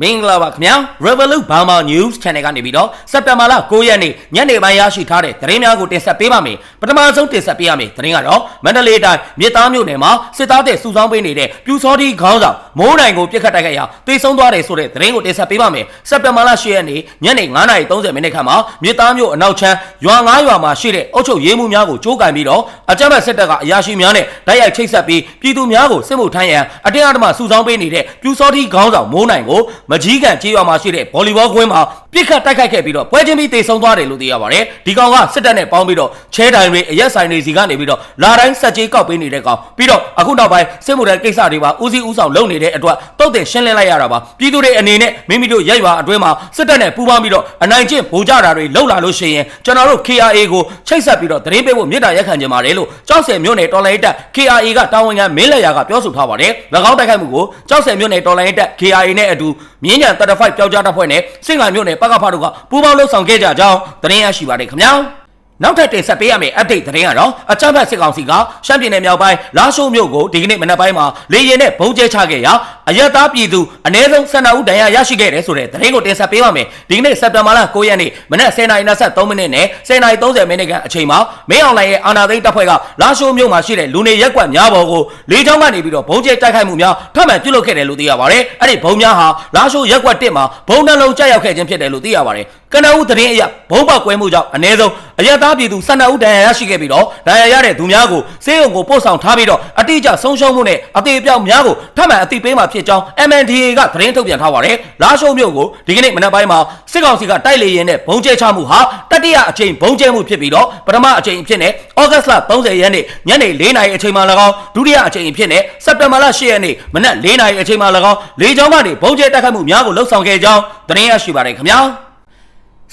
မင်္ဂလာပါခင်ဗျာ Revolut Burma News Channel ကနေပြီးတော့စက်တင်ဘာလ9ရက်နေ့ညနေပိုင်းရရှိထားတဲ့သတင်းများကိုတင်ဆက်ပေးပါမယ် ပထမဆုံးတင်ဆက်ပေးရမယ်သတင်းကတော့မန္တလေးတိုင်းမြစ်သားမြို့နယ်မှာစစ်သားတဲ့စုဆောင်းပေးနေတဲ့ပြူစောတိခေါင်းဆောင်မိုးနိုင်ကိုပြစ်ခတ်တိုက်ခိုက်ရာတေဆုံးသွားတယ်ဆိုတဲ့သတင်းကိုတင်ဆက်ပေးပါမယ်စက်တင်ဘာလ10ရက်နေ့ညနေ9:30မိနစ်ခန့်မှာမြစ်သားမြို့အနောက်ချမ်းရွာ9ရွာမှာရှိတဲ့အုပ်ချုပ်ရေးမှူးများကိုကြိုးကင်ပြီးတော့အကြမ်းဖက်စစ်တပ်ကအရာရှိများနဲ့တိုက်ရိုက်ချိတ်ဆက်ပြီးပြည်သူများကိုစစ်မှုထမ်းရန်အတင်းအဓမ္မစုဆောင်းပေးနေတဲ့ပြူစောတိခေါင်းဆောင်မိုးနိုင်ကိုမကြီးကန်ကြေးရွာမှာရှိတဲ့ဗော်လီဘောကွင်းမှာပြစ်ခတ်တိုက်ခိုက်ခဲ့ပြီးတော့ပွဲချင်းပြီးတေဆုံးသွားတယ်လို့သိရပါတယ်ဒီကောင်ကစစ်တပ်နဲ့ပေါင်းပြီးတော့ချဲတိုင်တွေအရက်ဆိုင်တွေစီကနေပြီးတော့လာတိုင်းစက်ကြီးကောက်ပေးနေတဲ့ကောင်ပြီးတော့အခုနောက်ပိုင်းစစ်မှုထမ်းကိစ္စတွေပါဦးစီးဦးဆောင်လုပ်နေတဲ့အတွက်တုတ်တင်ရှင်းလင်းလိုက်ရတာပါပြည်သူတွေအနေနဲ့မိမိတို့ရိုက်ရွာအတွင်းမှာစစ်တပ်နဲ့ပူးပေါင်းပြီးတော့အနိုင်ကျင့်ဗိုလ်ကြတာတွေလှုပ်လာလို့ရှိရင်ကျွန်တော်တို့ KRA ကိုချိတ်ဆက်ပြီးတော့သတင်းပေးဖို့မြစ်တာရက်ခံကြပါတယ်လို့ကြောက်စဲမြို့နယ်တော်လိုင်းတပ် KRA ကတာဝန်ခံမင်းလက်ရာကပြောဆိုထားပါတယ်၎င်းတိုက်ခိုက်မှုကိုကြောက်စဲမြို့နယ်တော်လိုင်းတပ် KRA နဲ့အတူမြင်းညံ35ပျောက်ကြားတပ်ဖွဲ့နဲ့စင်္ကာမြို့နယ်ပကဖတို့ကပူးပေါင်းလှုပ်ဆောင်ခဲ့ကြကြောင်းသတင်းရရှိပါတယ်ခင်ဗျာ နောက်ထပ်တင်ဆက်ပေးရမယ့် update သတင်းကတော့အကြမ်းဖက်စစ်ကောင်စီကရှမ်းပြည်နယ်မြောက်ပိုင်းလာရှိုးမြို့ကိုဒီကနေ့မနက်ပိုင်းမှာလေရင်နဲ့ဘုံကျဲချခဲ့ရာအရက်သားပြည်သူအ ਨੇ ဆုံး12ဦးဒဏ်ရာရရှိခဲ့တယ်ဆိုတဲ့သတင်းကိုတင်ဆက်ပေးပါမယ်ဒီကနေ့စက်တင်ဘာလ9ရက်နေ့မနက်10:23မိနစ်နဲ့10:30မိနစ်ခန့်အချိန်မှာမင်းအောင်လှိုင်ရဲ့အာဏာသိမ်းတပ်ဖွဲ့ကလာရှိုးမြို့မှာရှိတဲ့လူနေရက်ကွက်များပေါ်ကိုလေကြောင်းကနေပြီးတော့ဘုံကျဲတိုက်ခိုက်မှုများထပ်မံပြုလုပ်ခဲ့တယ်လို့သိရပါတယ်အဲ့ဒီဘုံများဟာလာရှိုးရက်ကွက်1မှာဘုံနှလုံးကျရောက်ခဲ့ခြင်းဖြစ်တယ်လို့သိရပါတယ် ကနဦးသတင်းအရဘုံပေါက်ကွဲမှုကြောင့်အ ਨੇ ဆုံးအရက်သားပြည်သူ12ဦးဒဏ်ရာရရှိခဲ့ပြီးတော့ဒဏ်ရာရတဲ့သူများကိုစေယုံကိုပို့ဆောင်ထားပြီးတော့အတိအကျဆုံးရှုံးမှုနဲ့အသေးအပြောက်များကိုထပ်မံအသိပေးမှာဖြစ်ကြောင်း MNDA ကသတင်းထုတ်ပြန်ထားပါတယ်။လာရှုံးမြို့ကိုဒီကနေ့မနက်ပိုင်းမှာစစ်ကောင်စီကတိုက်လေရင်နဲ့ဘုံကျဲချမှုဟာတတိယအကြိမ်ဘုံကျဲမှုဖြစ်ပြီးတော့ပထမအကြိမ်အဖြစ်နဲ့ဩဂတ်လ30ရက်နေ့ညနေ4နာရီအချိန်မှ၎င်းဒုတိယအကြိမ်အဖြစ်နဲ့စက်တင်ဘာလ10ရက်နေ့မနက်4နာရီအချိန်မှ၎င်းလေကြောင်းကနေဘုံကျဲတိုက်ခိုက်မှုများကိုလှုပ်ဆောင်ခဲ့ကြောင်းသတင်းရရှိပါတယ်ခင်ဗျာ။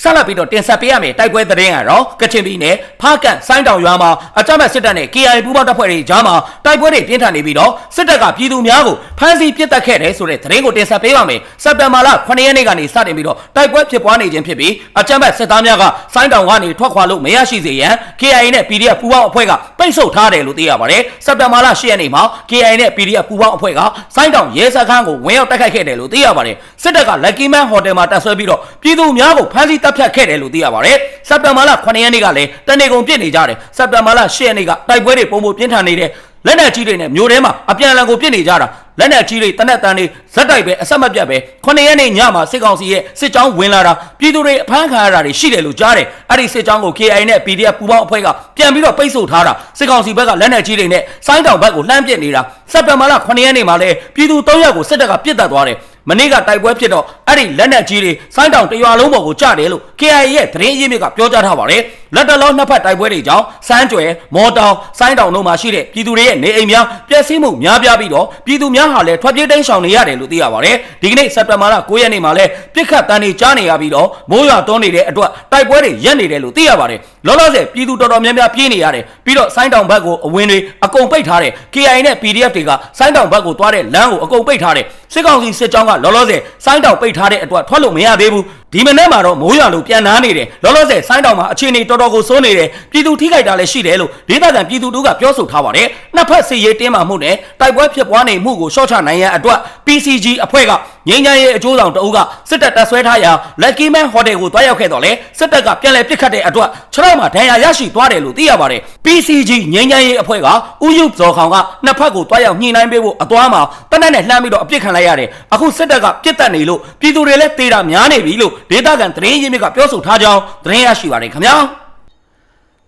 ဆက်လက်ပြီးတော့တင်ဆက်ပေးရမယ်တိုက်ပွဲသတင်းကတော့ကချင်ပြည်နယ်ဖားကန့်ဆိုင်းတောင်ရွာမှာအကြမ်းဖက်စစ်တပ်နဲ့ KIA ပူးပေါင်းတပ်ဖွဲ့တွေကြားမှာတိုက်ပွဲတွေပြင်းထန်နေပြီးတော့စစ်တပ်ကပြည်သူများကိုဖမ်းဆီးပစ်တက်ခဲ့တယ်ဆိုတဲ့သတင်းကိုတင်ဆက်ပေးပါမယ်စက်တင်ဘာလ9ရက်နေ့ကနေစတင်ပြီးတော့တိုက်ပွဲဖြစ်ပွားနေခြင်းဖြစ်ပြီးအကြမ်းဖက်စစ်သားများကဆိုင်းတောင်ကနေထွက်ခွာလို့မရရှိစေရန် KIA နဲ့ PDF ပူးပေါင်းအဖွဲ့ကပိတ်ဆို့ထားတယ်လို့သိရပါတယ်စက်တင်ဘာလ10ရက်နေ့မှာ KIA နဲ့ PDF ပူးပေါင်းအဖွဲ့ကဆိုင်းတောင်ရဲစခန်းကိုဝင်ရောက်တိုက်ခိုက်ခဲ့တယ်လို့သိရပါတယ်စစ်တပ်က Lucky Man Hotel မှာတပ်ဆွဲပြီးတော့ပြည်သူများကိုဖမ်းဆီးတပ်ဖြတ်ခဲ့တယ်လို့သိရပါတယ်စက်တင်ဘာလ9ရက်နေ့ကလည်းတနေကုန်ပြစ်နေကြတယ်စက်တင်ဘာလ10ရက်နေ့ကတိုက်ပွဲတွေပုံပုံပြင်းထန်နေတဲ့လက်နက်ကြီးတွေနဲ့မျိုးထဲမှာအပြန်အလှန်ကိုပြစ်နေကြတာ လက်နက်ကြီးတွေတနက်တန်တွေဇက်တိုက်ပဲအဆက်မပြတ်ပဲ9ရက်နေ့ညမှာစစ်ကောင်စီရဲ့စစ်ကြောင်းဝင်လာတာပြည်သူတွေအဖမ်းခံရတာတွေရှိတယ်လို့ကြားတယ်အဲ့ဒီစစ်ကြောင်းကို KI နဲ့ PDF ပူးပေါင်းအဖွဲ့ကပြန်ပြီးတော့ပိတ်ဆို့ထားတာစစ်ကောင်စီဘက်ကလက်နက်ကြီးတွေနဲ့စိုင်းတောင်ဘက်ကိုလှမ်းပစ်နေတာစက်တင်ဘာလ9ရက်နေ့မှာလည်းပြည်သူ3ယောက်ကိုစစ်တပ်ကပြစ်တက်သွားတယ် မနေ့ကတိုက်ပွဲဖြစ်တော့အဲ့ဒီလက်နက်ကြီးတွေစိုင်းတောင်တရွာလုံးပေါ်ကိုကျတယ်လို့ KIA ရဲ့သတင်းရင်းမြစ်ကပြောကြားထားပါတယ်လက်တလုံးနှစ်ဖက်တိုက်ပွဲတွေကြောင့်စမ်းကြွယ်မော်တောင်စိုင်းတောင်တို့မှာရှိတဲ့ပြည်သူတွေရဲ့နေအိမ်များပျက်စီးမှုများပြားပြီးတော့ပြည်သူများဟာလည်းထွက်ပြေးတိမ်းရှောင်နေရတယ်လို့သိရပါတယ်ဒီကနေ့စက်တင်ဘာလ9ရက်နေ့မှာလည်းပြစ်ခတ်တန်းတွေကြားနေရပြီးတော့မိုးရွာတွန်းနေတဲ့အတွက်တိုက်ပွဲတွေရက်နေတယ်လို့သိရပါတယ်လောလောဆယ်ပြည်သူတော်တော်များများပြေးနေရတယ်ပြီးတော့စိုင်းတောင်ဘက်ကိုအဝင်တွေအကုန်ပိတ်ထားတယ် KIA နဲ့ PDF တွေကစိုင်းတောင်ဘက်ကိုသွားတဲ့လမ်းကိုအကုန်ပိတ်ထားတယ်စစ်ကောင်စီစစ်ကြောင်းကလောလောဆယ်စိုင်းတောင်ပိတ်ထားတဲ့အတွက်ထွက်လို့မရသေးဘူးဒီမနေ့မှာတော့မိုးရွာလို့ပြန်နားနေတယ်လောလောဆယ်ဆိုင်းတောင်မှာအခြေအနေတော်တော်ကိုစိုးနေတယ်ပြည်သူထိခိုက်တာလည်းရှိတယ်လို့ဒေသခံပြည်သူတို့ကပြောဆိုထားပါတယ်နှစ်ဖက်စစ်ရေးတင်းမာမှုနဲ့တိုက်ပွဲဖြစ်ပွားနေမှုကိုရှော့ချနိုင်ရန်အတွက် PCG အဖွဲ့ကငင်းချမ်းရဲ့အကျိုးဆောင်တအုပ်ကစစ်တပ်တပ်ဆွဲထားရာ Lucky Man Hotel ကိုတွားရောက်ခဲ့တော့လေစစ်တပ်ကပြန်လည်ပစ်ခတ်တဲ့အတွက်ခြေထောက်မှာဒဏ်ရာရရှိသွားတယ်လို့သိရပါတယ် PCG ငင်းချမ်းရဲ့အဖွဲ့ကဥယုဇော်ခေါင်ကနှစ်ဖက်ကိုတွားရောက်ညှိနှိုင်းပေးဖို့အသွားမှာတနက်နဲ့လှမ်းပြီးတော့အပြစ်ခံလိုက်ရတယ်အခုစစ်တပ်ကပြစ်တက်နေလို့ပြည်သူတွေလည်းတေးတာများနေပြီလို့ ဒေသခံသတင်းရင်းမြစ်ကပြောဆိုထားကြောင်းသတင်းရရှိပါတယ်ခင်ဗျာ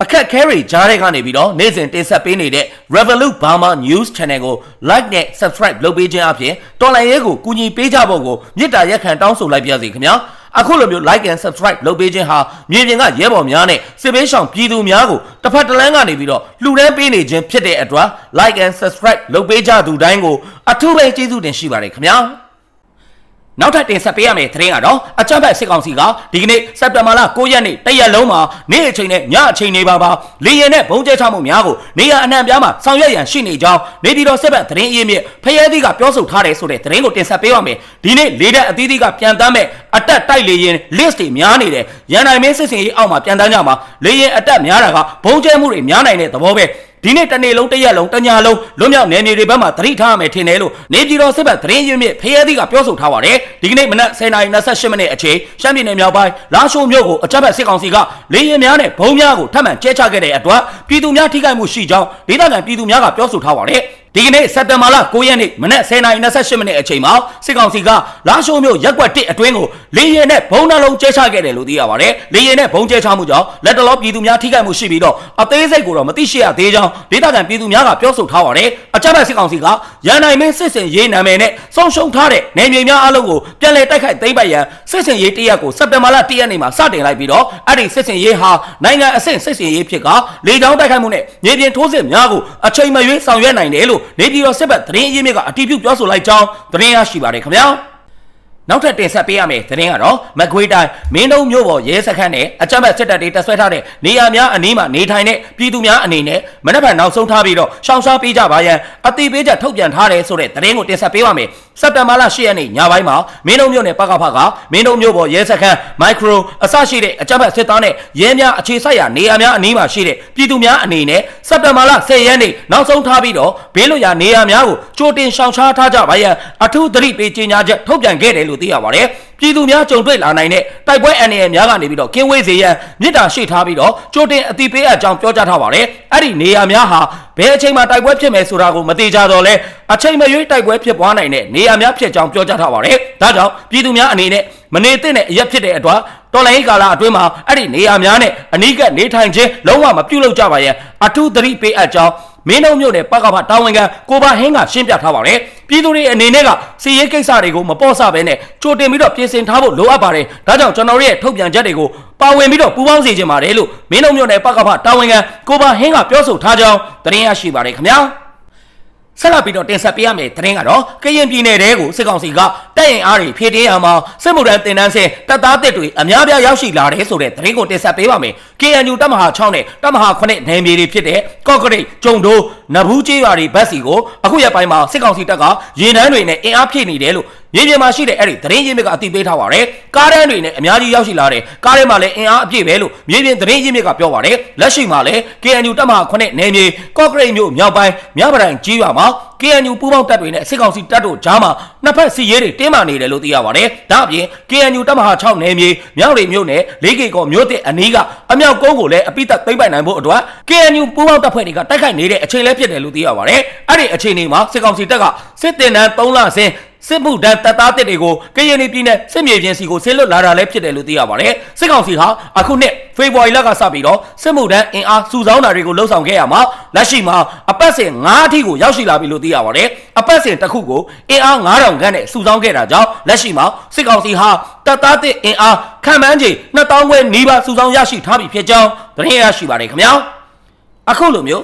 အခက်ခဲတွေကြားတဲ့ကနေပြီးတော့နေ့စဉ်တင်ဆက်ပေးနေတဲ့ Revolut Burma News Channel ကို like နဲ့ subscribe လုပ်ပေးခြင်းအပြင်တော်လိုင်းရဲကိုကူညီပေးကြဖို့ကိုမြစ်တာရက်ခံတောင်းဆိုလိုက်ပါရစေခင်ဗျာအခုလိုမျိုး like and subscribe လုပ်ပေးခြင်းဟာမြေပြင်ကရဲဘော်များနဲ့စစ်ပေးဆောင်ပြည်သူများကိုတစ်ဖက်တစ်လမ်းကနေပြီးတော့လှူဒန်းပေးနေခြင်းဖြစ်တဲ့အတွက် like and subscribe လုပ်ပေးကြသူတိုင်းကိုအထူးပဲကျေးဇူးတင်ရှိပါတယ်ခင်ဗျာ နောက်ထပ်တင်ဆက်ပေးရမယ့်သတင်းကတော့အကြမ်းဖက်စစ်ကောင်စီကဒီကနေ့စက်တင်ဘာလ9ရက်နေ့တရက်လုံးမှာနေ့အချိန်နဲ့ညအချိန်တွေပါပါလေရင်နဲ့ဘုံကျဲချမှုများကိုနေရအနှံ့ပြားမှာဆောင်ရွက်ရန်ရှိနေကြောင်းနေပြည်တော်စစ်ဘက်သတင်းအရင်းမြစ်ဖရဲသီးကပြောဆိုထားတယ်ဆိုတဲ့သတင်းကိုတင်ဆက်ပေးရမယ်ဒီနေ့လေတပ်အသီးသီးကပြန်တမ်းမဲ့အတက်တိုက်လေရင် list တွေများနေတယ်ရန်နိုင်မင်းစစ်စင်ရေးအောက်မှာပြန်တမ်းကြမှာလေရင်အတက်များတာကဘုံကျဲမှုတွေများနိုင်တဲ့သဘောပဲ ဒီနေ့တနေ့လုံးတစ်ရက်လုံးတညလုံးလွတ်မြောက်နယ်မြေတွေဘက်မှာသတိထားရမယ်ထင်တယ်လို့နေပြည်တော်စစ်ဘက်သတင်းရင်းမြစ်ဖရဲသီးကပြောဆိုထားပါတယ်ဒီကနေ့မနက်10:28မိနစ်အချိန်ရှမ်းပြည်နယ်မြောက်ပိုင်းလာရှိုးမြို့ကိုအကြမ်းဖက်စစ်ကောင်စီကလေရင်များနဲ့ဘုံများကိုထပ်မံကျဲချခဲ့တဲ့အတွက်ပြည်သူများထိခိုက်မှုရှိကြောင်းဒေသခံပြည်သူများကပြောဆိုထားပါတယ် ဒီကနေ့စက်တင်ဘာလ9ရက်နေ့မနက်10:28မိနစ်အချိန်မှာစစ်ကောင်စီကလာရှိုးမြို့ရက်ကွက်1အတွင်းကိုလေရင်နဲ့ဘုံနှလုံးကျဲချခဲ့တယ်လို့သိရပါတယ်။လေရင်နဲ့ဘုံကျဲချမှုကြောင့်လက်တလောပြည်သူများထိခိုက်မှုရှိပြီးတော့အသေးစိတ်ကိုတော့မသိရှိရသေးကြောင်းဒေသခံပြည်သူများကပြောဆိုထားပါတယ်။အကြမ်းဖက်စစ်ကောင်စီကရန်နိုင်မင်းစစ်စင်ရေးနာမည်နဲ့ဆုံးရှုံးထားတဲ့နေမြေများအလုံးကိုပြန်လည်တိုက်ခိုက်သိမ်းပိုက်ရန်စစ်စင်ရေးတရက်ကိုစက်တင်ဘာလ1ရက်နေ့မှာစတင်လိုက်ပြီးတော့အဲ့ဒီစစ်စင်ရေးဟာနိုင်ငံအဆင့်စစ်စင်ရေးဖြစ်ကလေကြောင်းတိုက်ခိုက်မှုနဲ့မြေပြင်ထိုးစစ်များကိုအချိန်မရွေးဆောင်ရွက်နိုင်တယ်လို့နေပြည်တော်စစ်ဘက်သတင်းအရင်းမြစ်ကအတည်ပြုပြောဆိုလိုက်ကြောင်းသတင်းရရှိပါတယ်ခင်ဗျာ။နောက်ထပ်တင်ဆက်ပေးရမယ်သတင်းကတော့မကွေးတိုင်းမင်းတုံးမြို့ပေါ်ရဲစခန်းနဲ့အကြမ်းဖက်စစ်တပ်တွေတပ်ဆွဲထားတဲ့နေရာများအနီးမှာနေထိုင်တဲ့ပြည်သူများအနေနဲ့မနက်ဖြန်နောက်ဆုံးထားပြီးတော့ရှောင်ရှားပေးကြပါရန်အတိပေးချက်ထုတ်ပြန်ထားတယ်ဆိုတဲ့သတင်းကိုတင်ဆက်ပေးပါမယ်စက်တဘာလ10ရက်နေ့ညပိုင်းမှာမင်းတုံးမြို့နယ်ပကဖကမင်းတုံးမြို့ပေါ်ရဲစခန်းမိုက်ခရိုအစရှိတဲ့အကြမ်းဖက်စစ်သားနဲ့ရဲများအခြေစိုက်ရာနေရာများအနီးမှာရှိတဲ့ပြည်သူများအနေနဲ့စက်တဘာလ10ရက်နေ့နောက်ဆုံးထားပြီးတော့ဘေးလွတ်ရာနေရာများကိုကြိုတင်ရှောင်ရှားထားကြပါရန်အထူးသတိပေးကြေညာချက်ထုတ်ပြန်ခဲ့တယ်လို့သိရပါတယ် ပြည်သူများကြုံတွေ့လာနိုင်တဲ့တိုက်ပွဲအန္တရာယ်များကနေပြီးတော့ကင်းဝေးစေရန်မြစ်တာရှိထားပြီးတော့ကြိုတင်အတိပေးအပ်ကြောင်းပြောကြားထားပါတယ်အဲ့ဒီနေရာများဟာဘယ်အချိန်မှတိုက်ပွဲဖြစ်မယ်ဆိုတာကိုမသိကြတော့လဲအချိန်မရွေးတိုက်ပွဲဖြစ်ပွားနိုင်တဲ့နေရာများဖြစ်ကြောင်းပြောကြားထားပါတယ်ဒါကြောင့်ပြည်သူများအနေနဲ့ မနေသင့်တဲ့အရက်ဖြစ်တဲ့အတွက်တော်လိုင်းကာလအတွင်းမှာအဲ့ဒီနေရာများနဲ့အနီးကနေထိုင်ခြင်းလုံးဝမပြုလုပ်ကြပါရဲ့အထူးသတိပေးအပ်ကြောင်းမင်းတို့မြို့နယ်ပကဖတာဝန်ခံကိုပါဟင်းကရှင်းပြထားပါတယ်ပြည်သူတွေအနေနဲ့ကစီရေးကိစ္စတွေကိုမပေါ့ဆဘဲနဲ့ကြိုတင်ပြီးတော့ပြင်ဆင်ထားဖို့လိုအပ်ပါတယ်ဒါကြောင့်ကျွန်တော်တို့ရဲ့ထုတ်ပြန်ချက်တွေကိုပါဝင်ပြီးတော့ပူးပေါင်းစေချင်ပါတယ်လို့မင်းတို့မြို့နယ်ပကဖတာဝန်ခံကိုပါဟင်းကပြောဆိုထားကြောင်းသတင်းရရှိပါတယ်ခင်ဗျာ ဆက်လက်ပြီးတော့တင်ဆက်ပေးရမယ့်သတင်းကတော့ကရင်ပြည်နယ်တဲကိုစစ်ကောင်စီကတပ်ရင်အားတွေဖြည့်တင်းရမှာစစ်မှုထမ်းတင်တန်းဆင်တပ်သားတစ်တွေအများပြားရောက်ရှိလာတယ်ဆိုတဲ့သတင်းကိုတင်ဆက်ပေးပါမယ် KNU တပ်မဟာ6နဲ့တပ်မဟာ9နယ်မြေတွေဖြစ်တဲ့ကော့ကရိတ်ကျုံဒိုးနဘူးကျေးရွာတွေဘက်စီကိုအခုရက်ပိုင်းမှာစစ်ကောင်စီတပ်ကရေနန်းတွေနဲ့အင်အားဖြည့်နေတယ်လို့ မြေပြင်မှာရှိတဲ့အဲ့ဒီသတင်းရင်းမြစ်ကအသိပေးထားပါတယ်ကားတန်းတွေနဲ့အများကြီးရောက်ရှိလာတယ်ကားထဲမှာလည်းအင်အားအပြည့်ပဲလို့မြေပြင်သတင်းရင်းမြစ်ကပြောပါတယ်လက်ရှိမှာလည်း KNU တပ်မဟာ9နယ်မြေကော့ကရိတ်မြို့မြောက်ပိုင်းမြပဒံကြီးရွာမှာ KNU ပူးပေါင်းတပ်တွေနဲ့စစ်ကောင်စီတပ်တို့ကြားမှာနှစ်ဖက်စီရေးတွေတင်းမာနေတယ်လို့သိရပါတယ်ဒါအပြင် KNU တပ်မဟာ6နယ်မြေမြောက်ရီမြို့နယ်လေးကေကောမြို့တဲ့အနီးကအမြောက်ကုန်းကိုလည်းအပိသက်သိမ့်ပိုင်နိုင်ဖို့အတွက် KNU ပူးပေါင်းတပ်ဖွဲ့တွေကတိုက်ခိုက်နေတဲ့အချိန်လည်းဖြစ်တယ်လို့သိရပါတယ်အဲ့ဒီအချိန်ဒီမှာစစ်ကောင်စီတပ်ကစစ်တင်တန်း3လဆင်း စစ်မှုတန်းတပ်သားတစ်တွေကိုကရင်ပြည်နယ်စစ်မြေပြင်စီကိုဆင်းလွတ်လာတာလည်းဖြစ်တယ်လို့သိရပါတယ်စစ်ကောင်စီဟာအခုနှစ်ဖေဖော်ဝါရီလကစပြီးတော့စစ်မှုတန်းအင်အားစုဆောင်းတာတွေကိုလှုံ့ဆော်ခဲ့ရမှာလက်ရှိမှာအပတ်စဉ်9အထိကိုရောက်ရှိလာပြီလို့သိရပါတယ်အပတ်စဉ်တစ်ခုကိုအင်အား9000ခန့်နဲ့စုဆောင်းခဲ့တာကြောင့်လက်ရှိမှာစစ်ကောင်စီဟာတပ်သားတစ်အင်အားခံမှန်းချိန်2000ခွဲနီးပါးစုဆောင်းရရှိထားပြီဖြစ်ကြောင်းသတင်းရရှိပါတယ်ခင်ဗျာအခုလိုမျိုး